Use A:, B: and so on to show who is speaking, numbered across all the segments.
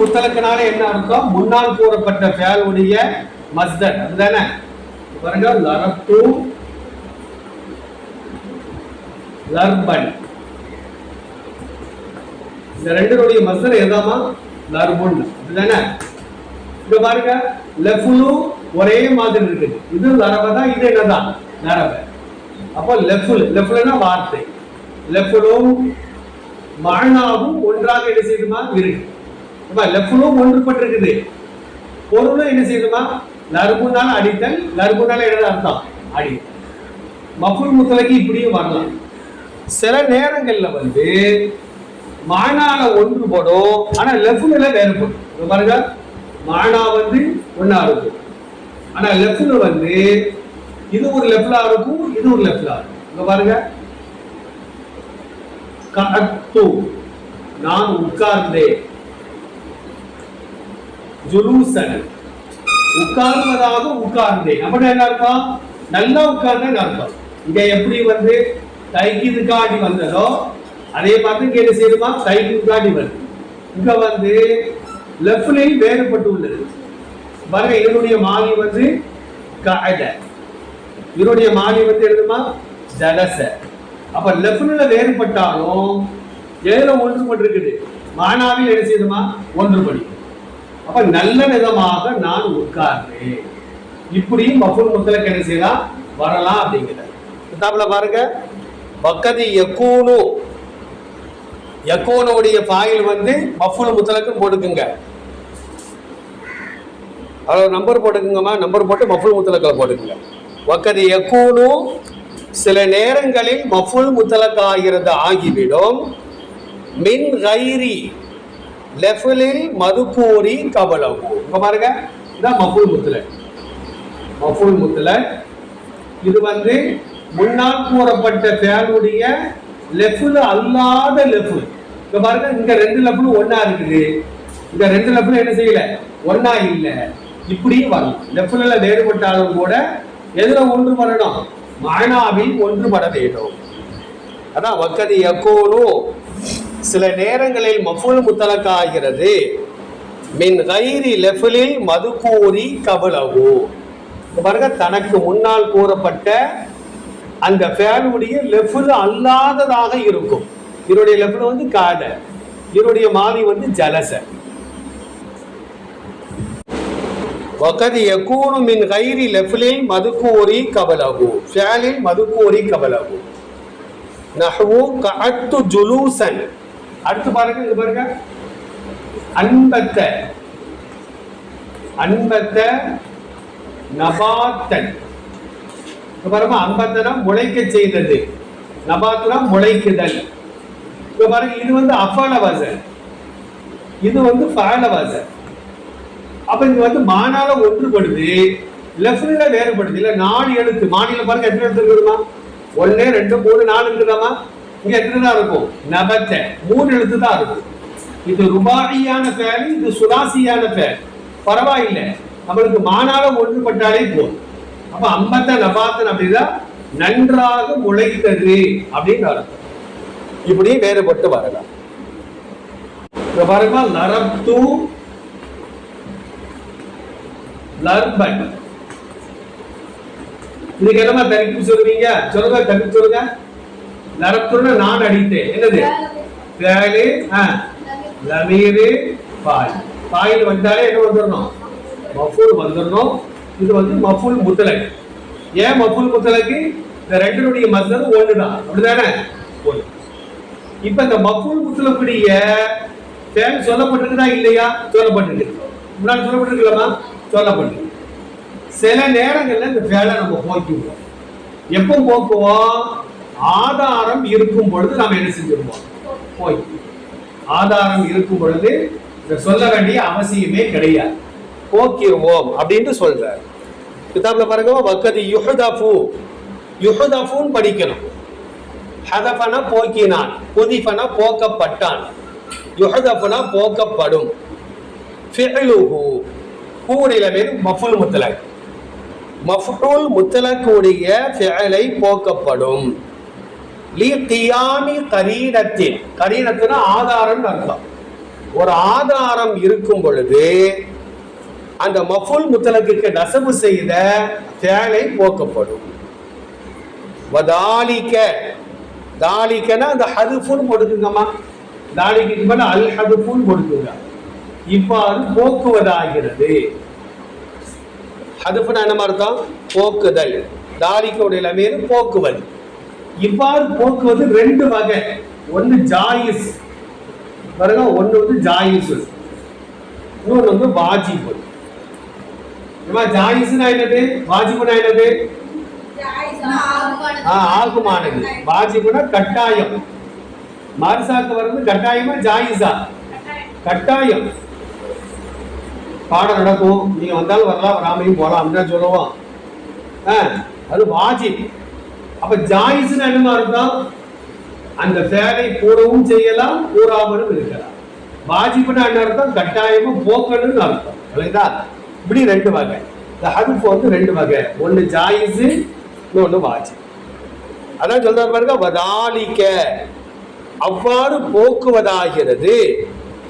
A: முத்தலக்கனால என்ன அர்த்தம்? முன்னால் கூறப்பட்ட ஃபேலுடைய மஸ்தர் அதுதானே? பாருங்க லரப்து லர்பன். இந்த ரெண்டுடைய மஸ்தர் எதாமா லர்புன். இதுதானே? இங்க பாருங்க லெஃபுலு ஒரே மாதிரி இருக்குது. இது லரப தான் இது என்னதான்? லரப. அப்போ லெஃபுல் லெஃபுல்னா வார்த்தை. லெஃபுலும் மழனாவும் ஒன்றாக என்ன செய்யுமா இருக்கு அப்ப லெஃப்லும் ஒன்றுபட்டிருக்குது பொருளும் என்ன செய்யணுமா? நறுமுனால் அடித்தல் நறுமுனால் என்ன அர்த்தம்? அடி. மஃபுல் முத்தலக்கு இப்படியும் வரலாம். சில நேரங்கள்ல வந்து மானால ஒன்றுபடும் ஆனா லெஃப்ட்ல வேறுபடும் பாருங்க. மானா வந்து ஒண்ணா இருக்கும். ஆனா லெஃப்ட்ல வந்து இது ஒரு லெஃப்ட்லா இருக்கும் இது ஒரு லெஃப்ட்லா இருக்கும். இங்க பாருங்க. கஅத்து. நான் உட்கார்ந்தேன். ஜுலூசன் உட்கார்வதாக உட்கார்ந்தேன். நம்ம என்ன அர்த்தம் நல்லா உட்கார்ந்தேன் அர்த்தம் இங்க எப்படி வந்து? தைக்கிதுக்காடி வந்ததோ அதே மாதிரி கேள்வி செய்யுமா செய்யுமா காட்டி வருது இங்க வந்து லெஃப்ட்லையும் வேறுபட்டு உள்ளது. பாருங்க இதனுடைய மாலி வந்து கஅத. இதனுடைய மாலி வந்து எழுதுமா ஜலச. அப்ப லெஃப்ட்ல வேறுபட்டாலும் எதுல இருக்குது. மானாவில் என்ன செய்யுமா ஒன்றுபடி அப்ப நல்ல விதமாக நான் உட்கார்றேன். இப்படியும் மஃபுல் முத்தலக் என்ன செய்யலாம் வரலாம் அப்படிங்கிறார். கிதாபில் பாருங்க. பக்கதி எக்கூனு எக்கோனுடைய ஃபாயில் வந்து மஃபுல் முத்தலக்கு போட்டுக்குங்க. அதாவது நம்பர் போட்டுக்குங்கம்மா. நம்பர் போட்டு மஃபுல் முத்தலக்கில் போட்டுக்குங்க. வக்கதி எக்கூனு சில நேரங்களில் மஃபுல் முத்தலக்காகிறது ஆகிவிடும். மின் கைரி லெஃபலில் மதுக்கூரி கபலகு இங்க பாருங்க இதான் மஃபுல் முத்துல மஃபுல் முத்தலக் இது வந்து முன்னால் கூறப்பட்ட ஃபேனுடைய லெஃபுல் அல்லாத லெஃபுல் இப்போ பாருங்க இங்க ரெண்டு லெஃபுல் ஒன்னா இருக்குது. இந்த ரெண்டு லெஃபுல் என்ன செய்யல ஒன்னா இல்லை இப்படியும் வரலாம் லெஃப்ட்ல வேறுபட்டாலும் கூட எதுல ஒன்று வரணும் மானாவில் ஒன்றுபட வேண்டும் அதான் வக்கதி எக்கோனோ சில நேரங்களில் மஃபுல் முத்தலக் ஆகிறது மின் கைரி லெஃபலில் மது கூறி கபலவு. பாருங்க தனக்கு முன்னால் கூறப்பட்ட அந்த ஃபேனுடைய லெஃபுல் அல்லாததாக இருக்கும். இவருடைய லெஃபுல் வந்து காடை இவருடைய மாவி வந்து ஜலச. ஒகதி எக்கூனு மின் கைரி லெஃபலில் மது கூறி கபலகு ஃபேலில் மது கூறி கபலகு நஹ்வு கஅத்து ஜுலூசன். அடுத்து பாருங்க இது பாருங்க. அன்பத்த. அன்பத்த நபாத்தன் இப்ப பாருங்க அம்பத்தனா முளைக்க செய்தது. நபாத்துனா முளைக்குதல். இப்போ பாருங்க இது வந்து அஃபல வசன். இது வந்து ஃபஅல வசன். அப்ப இது வந்து மானால ஒன்றுபடுது லெஃப்ட்ல வேறுபடுது. இல்ல நாலு எழுத்து. மாநில பாருங்க எத்தனை எழுத்து இருக்குமா? ஒன்னு ரெண்டு மூணு நாலு இருக்குதாமா இங்க எத்தனை தான் இருக்கும்? நபத்த. மூணு எழுத்து தான் இருக்கும். இது ருபாயியான பேர் இது சுதாசியான பேர் பரவாயில்லை. நம்மளுக்கு மானால ஒன்றுபட்டாலே போதும். அப்ப அம்பத்த நபாத்தன் அப்படின்னா நன்றாக முளைத்தது அப்படின்னு அர்த்தம். இப்படி வேறுபட்டு வரலாம். பாருங்க லரப்து லர்பன் இதுக்கு என்னமா தனிப்பு சொல்லுவீங்க? சொல்லுங்க தனிப்பு சொல்லுங்க. லரப்துன்னு நான் அடித்தேன் என்னது? வேலு ஆ. லமீரு பாய். பாயில் வந்தாலே என்ன வந்துடணும்? மஃபூல் வந்துடணும். இது வந்து மஃபூல் முத்தலக். ஏன் மஃபூல் முத்தலக்கு? இந்த ரெண்டினுடைய மசல் ஒண்ணுதான். அப்படிதானே ஒன்று இப்போ இந்த மஃபூல் முத்தலக்குடைய பேர் சொல்லப்பட்டிருக்குதா இல்லையா? சொல்லப்பட்டிருக்கு. முன்னாடி சொல்லப்பட்டிருக்கலாமா? சொல்லப்பட்டிருக்கு. சில நேரங்களில் இந்த வேலை நம்ம போக்கிடுவோம் எப்போ போக்குவோம்? ஆதாரம் இருக்கும் பொழுது நாம் என்ன செஞ்சிருவோம் போய். ஆதாரம் இருக்கும் பொழுது சொல்ல வேண்டிய அவசியமே கிடையாது. போக்கிடுவோம் அப்படின்னு சொல்றாரு. கிதாப்ல பாருங்க வக்கதி யுஹதஃபு. யுஹதஃபுன்னு படிக்கணும். ஹதஃபனா போக்கினான் புதிஃபனா போக்கப்பட்டான். யுஹதஃபுனா போக்கப்படும். ஃபிஅலுஹு கூடையில பேர் மஃபுல் முத்தலக். மஃபுல் முத்தலக்குடைய ஃபிஅலை போக்கப்படும். லி கியாமி கரீனத்தின். கரீனத்துனா ஆதாரம்னு அர்த்தம். ஒரு ஆதாரம் இருக்கும் பொழுது அந்த மஃபுல் முத்தலக்கு நசவு செய்த தேலை போக்கப்படும். வதாலிக்க தாலிக்கனா அந்த ஹதுஃபுல் கொடுக்குங்கம்மா தாலிக்கு மேல அல் ஹதுஃபுன்னு கொடுக்குங்க இவ்வாறு போக்குவதாகிறது. ஹதுஃபுனா என்ன அர்த்தம்? போக்குதல். தாலிக்கோடைய லமீர் போக்குவது. இவ்வாறு போக்குவது ரெண்டு வகை. ஒன்று ஜாயிஸ். பாருங்க ஒன்று வந்து ஜாயிஸ். இன்னொன்று வந்து வாஜிபு. நம்ம ஜாயிஸ்னா என்னது? வாஜிபுனா என்னது? ஆ, ஆகுமானது. வாஜிபுனா கட்டாயம். மாரிசாக்கு வர்றது கட்டாயமா ஜாயிஸா? கட்டாயம். பாடம் நடக்கும். நீங்க வந்தாலும் வரலாம் வராமையும் போகலாம் அப்படின்னு சொல்லுவோம். ஆ, அது வாஜிப். அப்ப ஜாயிஸ்னா என்னமா அர்த்தம் அந்த ஃபேரை போடவும் செய்யலாம் போடாமலும் இருக்கலாம். வாஜிப்னா என்ன அர்த்தம் கட்டாயமும் போக்கணும்னு அர்த்தம். இல்லைங்களா? இப்படி ரெண்டு வகை. இந்த ஹதுஃப் வந்து ரெண்டு வகை. ஒன்று ஜாயிஸு இன்னொன்று வாஜிப். அதான் சொல்றாரு பாருங்க வதாலிக்க. அவ்வாறு போக்குவதாகிறது.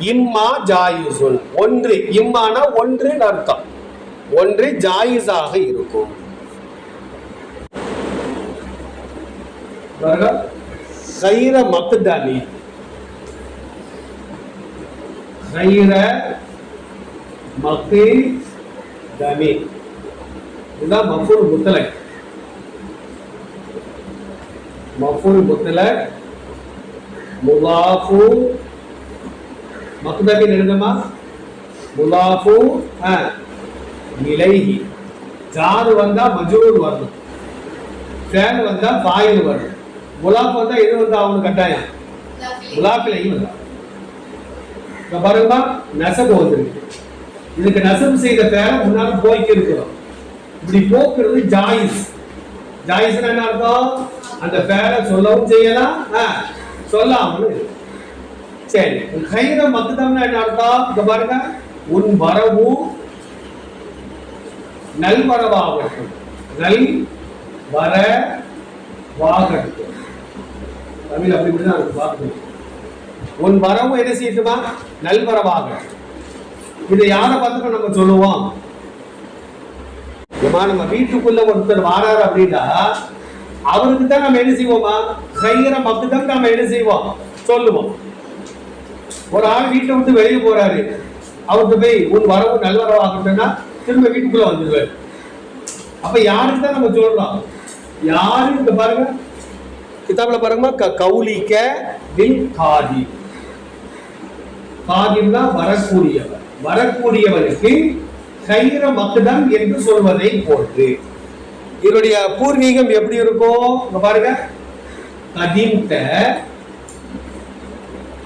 A: இம்மா ஜாயிசுன். ஒன்று இம்மானா ஒன்று அர்த்தம். ஒன்று ஜாயிஸாக இருக்கும். சைர மக்தானி சைர மக்கு தனி இதுதான் மஃபூல் முத்தலை மஃபூல் முத்தலை முலாஃபு மக்தபின் எழுதமா முலாஃபு இலைஹி. ஜாரு வந்தா மஜூர் வரணும். ஃபேன் வந்தா பாயில் வரணும். முலாஃப் வந்தா எது வந்தா அவனுக்கு கட்டாயம்? முலாஃபிலையும் வந்தா. பாருங்கப்பா பாருங்கம்மா நெசவு வந்திருக்கு. இதுக்கு நெசவு செய்த பேரை முன்னால போய்க்கு இருக்கிறோம். இப்படி போக்குறது ஜாயிஸ். ஜாயிஸ்னா என்ன அர்த்தம்? அந்த பேரை சொல்லவும் செய்யலாம். ஆ, சொல்லாமலும் சரி கைர மக்குதம்னா என்ன அர்த்தம்? இங்க பாருங்க உன் வரவு நல்வரவாகட்டும். நல் வர வாகட்டும் தமிழ் அப்படி தான் அதுக்கு பார்க்கணும் உன் வரவும் என்ன செய்யட்டுமா நல்வரவாக இதை யாரை பார்த்துட்டு நம்ம சொல்லுவோம்? ஏமா நம்ம வீட்டுக்குள்ள ஒருத்தர் வாராரு அப்படின்னா அவருக்கு தான் நம்ம என்ன செய்வோமா? செய்கிற மக்கள் நம்ம என்ன செய்வோம்? சொல்லுவோம். ஒரு ஆள் வீட்டை விட்டு வெளியே போறாரு. அவர்கிட்ட போய் உன் வரவு நல்வரவாகட்டும்னா திரும்ப வீட்டுக்குள்ள வந்துடுவார் அப்ப யாருக்கு தான் நம்ம சொல்றோம் யாரு இந்த பாருங்க? கிதாபில் பாருங்க க கௌலிக்க வில் காதி. காதிம்னா வரக்கூடியவர். வரக்கூடியவருக்கு கைர மக்குதம் என்று சொல்வதை போன்று. இதனுடைய பூர்வீகம் எப்படி இருக்கும்? பாருங்க. கதிந்த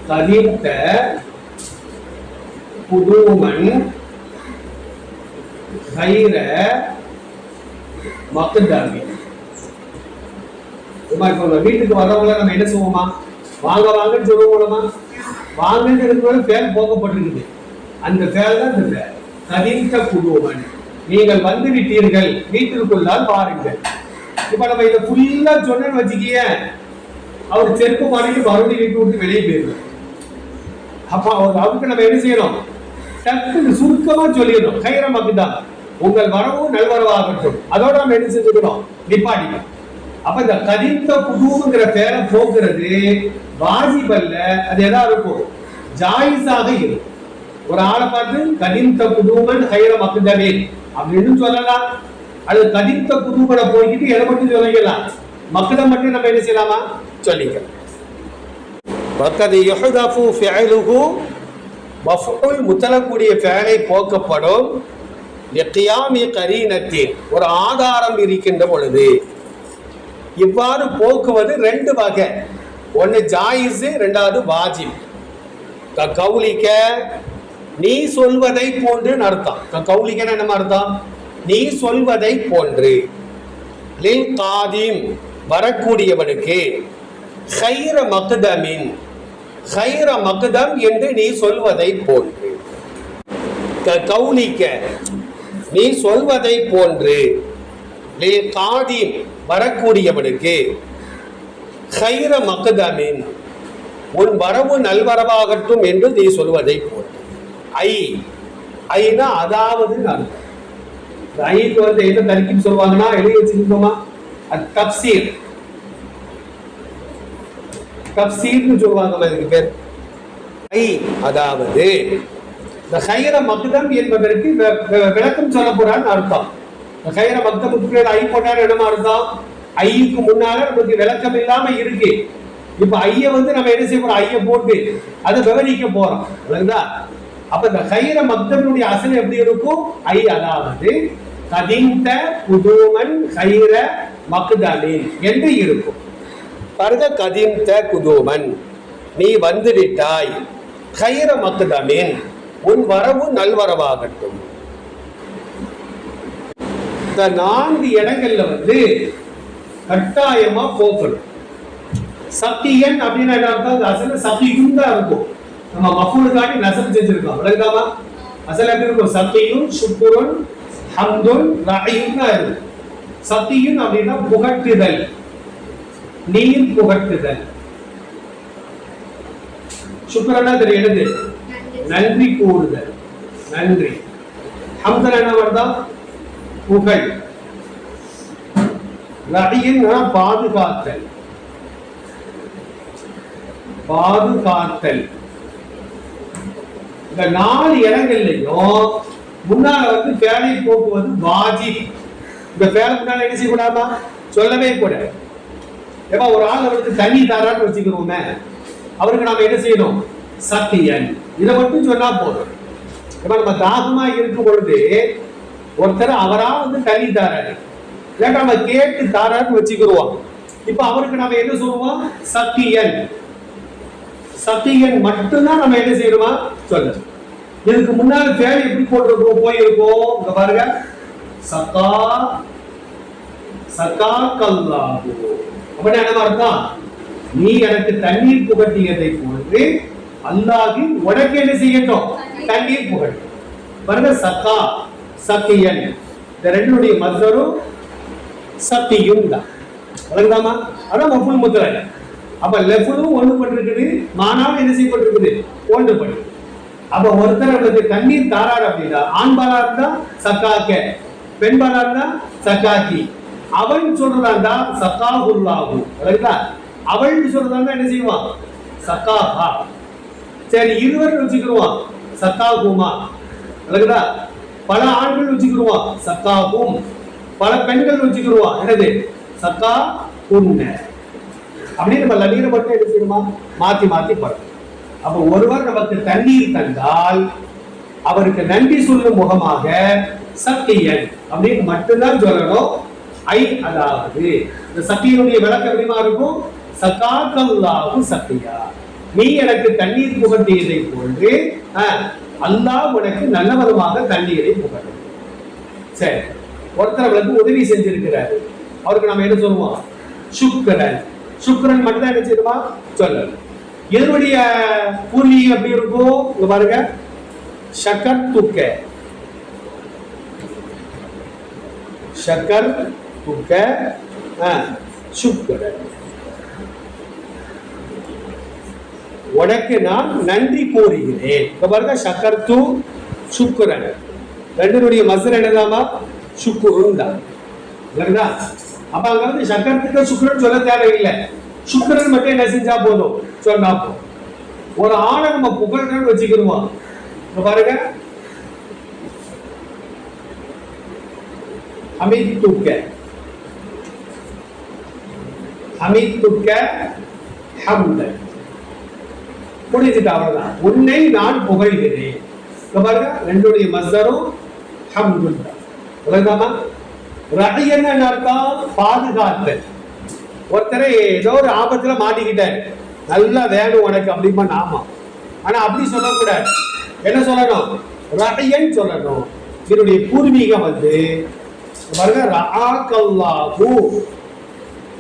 A: கதிந்த புதுமன் கைர மக்குதமி வீட்டுக்கு வர்றவங்கள நம்ம என்ன செய்வோமா வாங்க வாங்கன்னு சொல்லுவோமா வாங்கன்னு இருக்கிற ஃபேல் போக்கப்பட்டிருக்குது. அந்த ஃபேல் தான் இந்த ஃபேல் கதிந்த நீங்கள் வந்து விட்டீர்கள். வீட்டிற்குள்ளால் பாருங்கள் இப்ப நம்ம இதை ஃபுல்லா சொன்னேன்னு வச்சுக்கிய அவர் செருப்பு மாடிக்கு மறுபடி வீட்டு விட்டு வெளியே போயிடுவார் அப்ப அவர் அவருக்கு நம்ம என்ன செய்யணும்? டக்குன்னு சுருக்கமா சொல்லிடணும். கைரமாக்கு தான் உங்கள் வரவும் நல்வரவாகட்டும். அதோட நம்ம என்ன செஞ்சுக்கணும்? நிப்பாடிக்கணும் அப்ப இந்த கதித்த குடுங்கிற பேரை போக்குறது வாஜிபல்ல அது எதா இருக்கும் ஜாயிஸாக இருக்கும். ஒரு ஆளை பார்த்து கதித்த குடும்பன் ஹைர மக்குதவே அப்படின்னு சொல்லலாம். அது கதித்த குடும்பனை போய்கிட்டு எதை மட்டும் சொல்லிக்கலாம்? மக்களை மட்டும் நம்ம என்ன செய்யலாமா? சொல்லிக்கலாம். வக்கது யுஹதஃபு ஃபிஅலுஹு மஃபுல் முத்தலக்கூடிய ஃபேலை போக்கப்படும். லிகியாமி கரீனத்தின் ஒரு ஆதாரம் இருக்கின்ற பொழுது இவ்வாறு போக்குவது ரெண்டு வகை. ஒன்று ஜாயிஸு ரெண்டாவது வாஜிப். க கௌலிக்க நீ சொல்வதை போன்று அர்த்தம் க கௌலிக்கன்னு என்ன அர்த்தம்? நீ சொல்வதை போன்று. லில் காதிம் வரக்கூடியவனுக்கு ஹைர மக்தமின் ஹைர மக்தம் என்று நீ சொல்வதை போன்று. க கௌலிக்க நீ சொல்வதை போன்று. லில் வரக்கூடியவனுக்கு. ஹைர மக்தமின் உன் வரவு நல்வரவாகட்டும் என்று நீ சொல்வதை போல். ஐ ஐனா அதாவது அர்த்தம் ஐக்கு வந்து என்ன தரிக்கும் சொல்லுவாங்கன்னா எழுதி வச்சிருக்கோமா? அது தப்சீர். தப்சீர்னு சொல்லுவாங்க இதுக்கு பேர். ஐ அதாவது இந்த ஹைர மக்தம் என்பதற்கு விளக்கம் சொல்ல போறான்னு அர்த்தம். சைர ஹைர மக்தமுக்கு பேர் ஐ போட்டாரு இடமா அர்த்தம் ஐக்கு முன்னால நமக்கு விளக்கம் இல்லாம இருக்கு. இப்ப ஐய வந்து நம்ம என்ன செய்ய போறோம்? ஐய போட்டு அதை விவரிக்க போறோம். விளங்குதா அப்ப இந்த கைர மக்தனுடைய அசல் எப்படி இருக்கும்? ஐ அதாவது கதிந்த புதுமன் கைர மக்தலின் என்று இருக்கும். பருக கதிந்த குதூமன் நீ வந்து விட்டாய் கைர மக்தமின் உன் வரவு நல்வரவாகட்டும். இந்த நான்கு இடங்கள்ல வந்து கட்டாயமா போக்கணும் சப்தியன் அப்படின்னா என்ன அர்த்தம்? அசல சப்தியும் தான் இருக்கும். நம்ம மஃபூலுக்காண்டி நசம் செஞ்சிருக்கோம். விளங்காமா? அசல இருக்கும். சத்தியும் சுக்குருன் ஹம்துன் ரஹீம் தான் இருக்கும் சத்தியும் அப்படின்னா புகட்டுதல். நீர் புகட்டுதல். சுக்கரனா தெரிய என்னது? நன்றி கூறுதல். நன்றி. ஹம்தன் என்ன வருதா புகழ். ரடியின் பாதுகாத்தல். பாதுகாத்தல். இந்த நாலு இடங்கள்லையும் முன்னால வந்து பேனை போக்குவது வாஜி இந்த பேனை முன்னால என்ன செய்யக்கூடாமா சொல்லவே கூட ஏப்பா ஒரு ஆள் அவருக்கு தண்ணி தாரான்னு வச்சுக்கிறோமே அவருக்கு நாம என்ன செய்யணும்? சத்தியன். இதை மட்டும் சொன்னா போதும். ஏப்பா நம்ம தாகமா இருக்கும் பொழுது ஒருத்தர் அவரா வந்து தண்ணி தாராரு. இல்லாட்டா நம்ம கேட்டு தாரான்னு வச்சுக்கிடுவோம் இப்ப அவருக்கு நாம என்ன சொல்லுவோம்? சத்தியன். சத்தியன் மட்டும்தான் நம்ம என்ன செய்யணுமா? சொல்ல இதுக்கு முன்னாடி பேர் எப்படி போட்டிருக்கோம்? போயிருக்கோம். இங்க பாருங்க. சக்கா சக்கா கல்லாகு. அப்படின்னு என்ன அர்த்தம்? நீ எனக்கு தண்ணீர் புகட்டியதை போன்று அல்லாஹி உனக்கு என்ன செய்யட்டும்? தண்ணீர் புகட்டும். பாருங்க சக்கா. சத்தியன். இந்த ரெண்டுடைய மத்தரும் சத்தியும் தான் வழங்குதாமா அதான் மஃபுல் முத்திரை அப்ப லெஃபுலும் ஒன்று பட்டிருக்குது மானாவும் என்ன செய்யப்பட்டிருக்குது? ஒன்று பட்டு. அப்ப ஒருத்தர் அவளுக்கு தண்ணீர் தாராரு அப்படின்னா ஆண்பாலா இருந்தா சக்காக்க பெண்பாலா இருந்தா சக்காக்கி. அவன் சொல்றதா சக்கா சக்காஹுல்லாஹு. வழங்குதா அவள் சொல்றதா என்ன செய்வான்? சக்காஹா. சரி இருவர் வச்சுக்கிடுவான். சக்காகுமா விளக்குதா பல ஆண்கள் வச்சுக்கிடுவான் சக்காகும் பல பெண்கள் வச்சுக்கிடுவான் என்னது? சக்கா குன்ன அப்படின்னு நம்ம லமீரை மட்டும் என்ன செய்யணுமா? மாத்தி மாத்தி படம் அப்ப ஒருவர் நமக்கு தண்ணீர் தந்தால் அவருக்கு நன்றி சொல்லும் முகமாக சத்தியன். அப்படின்னு மட்டும்தான் சொல்லணும். ஐ அதாவது இந்த சத்தியனுடைய விளக்கம் எப்படிமா இருக்கும்? சகாக்கல்லாஹு சத்தியா. நீ எனக்கு தண்ணீர் புகட்டியதை போன்று அல்லாஹ் உனக்கு நல்லவருமாக தண்ணீரை புகழும் சரி ஒருத்தர் அவளுக்கு உதவி செஞ்சிருக்கிறாரு. அவருக்கு நம்ம என்ன சொல்லுவோம்? சுக்கரன். சுக்கரன் மட்டும் தான் என்ன செய்யுமா? சொல்லணும். எதனுடைய கூலி அப்படி இருக்கும் இங்க பாருங்க. ஷக்கர் துக்க. ஷக்கர் துக்க. சுக்கரன். உனக்கு நான் நன்றி கூறுகிறேன். பாருங்க சக்கர்த்து சுக்குரன். ரெண்டனுடைய மசர் என்னதாமா சுக்குருன் தான் இல்லைங்களா? அப்ப அங்க வந்து சக்கரத்துக்கு சுக்கரன் சொல்ல தேவையில்லை. சுக்கரன் மட்டும் என்ன செஞ்சா போதும்? சொன்னா போதும். ஒரு ஆணை நம்ம புகழ்றன்னு வச்சுக்கிடுவோம். இப்ப பாருங்க. அமித்துக்க அமித்துக்க ஹம்தன். முடிஞ்சுட்டு அவ்வளவுதான் உன்னை நான் புகழ்கிறேன். பாருங்க ரெண்டுடைய மஸ்தரும் ஹம்துல்லா விளங்காமா ரஹியன் அர்த்தம் பாதுகாத்தல் ஒருத்தரை ஏதோ ஒரு ஆபத்துல மாட்டிக்கிட்டேன். நல்லா வேணும் உனக்கு அப்படிமா நாம? ஆனா அப்படி சொல்லக்கூடாது. என்ன சொல்லணும்? ரஹியன் சொல்லணும். என்னுடைய பூர்வீகம் வந்து பாருங்க ரஆக்கல்லாஹு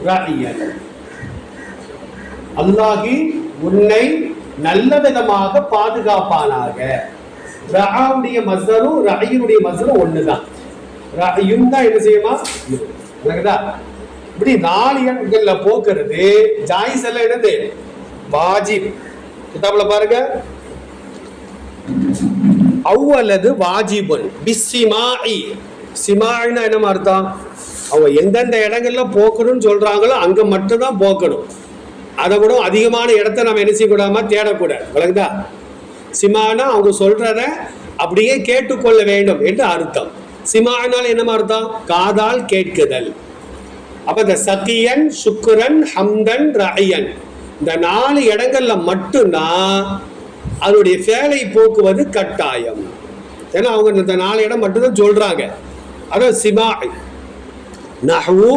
A: ரஹியன். அல்லாஹி உன்னை நல்ல விதமாக பாதுகாப்பானாக. ரஹாவுடைய மசரும் ரஹியுடைய மசரும் ஒண்ணுதான். ரஹியும் தான் என்ன செய்யுமா? விளங்குதா இப்படி நாலு எண்கள்ல போக்குறது ஜாயிஸ் எல்லாம் என்னது? வாஜிப். கிதாப்ல பாருங்க. அவ்வளது வாஜிபுன் பிஸ்ஸிமாஇ. சிமாயினா என்ன அர்த்தம்? அவங்க எந்தெந்த இடங்கள்ல போக்கணும்னு சொல்றாங்களோ அங்க மட்டும்தான் போக்கணும். அதை விட அதிகமான இடத்த நம்ம என்ன செய்யக்கூடாம தேடக்கூடாது. விளங்குதா? சிமானா அவங்க சொல்றத அப்படியே கேட்டுக்கொள்ள வேண்டும் என்று அர்த்தம். சிமானால் என்ன அர்த்தம்? காதால் கேட்குதல். அப்ப இந்த சக்கியன் சுக்கரன் ஹம்தன் ரயன் இந்த நாலு இடங்கள்ல மட்டும்தான் அதனுடைய வேலை போக்குவது கட்டாயம். ஏன்னா அவங்க இந்த நாலு இடம் மட்டும்தான் சொல்றாங்க. அதான் சிமா நஹு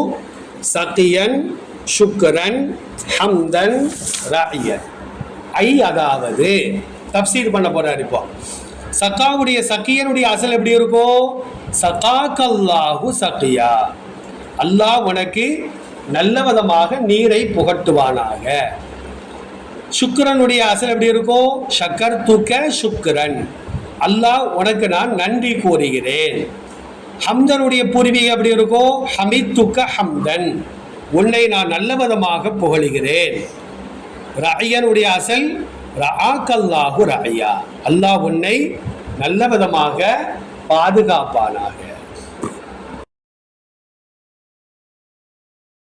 A: சத்தியன் சுக்கரன் ஹம்தன் ரயன். ஐ அதாவது தப்சீர் பண்ண போறார் இப்போ. சக்காவுடைய சக்கியனுடைய அசல் எப்படி இருக்கும்? சகாக்கல்லாஹு சக்கியா. அல்லாஹ் உனக்கு நல்ல விதமாக நீரை புகட்டுவானாக. சுக்கரனுடைய அசல் எப்படி இருக்கும்? சக்கர் துக்க சுக்கரன். அல்லாஹ் உனக்கு நான் நன்றி கூறுகிறேன். ஹம்தனுடைய பூர்வீகம் எப்படி இருக்கும்? ஹமித் துக்க ஹம்தன். உன்னை நான் நல்ல விதமாக புகழுகிறேன். ரஐயனுடைய அசல் ரஆக்கல்லாஹு ரஐயா அல்லாஹ் உன்னை நல்ல விதமாக பாதுகாப்பானாக.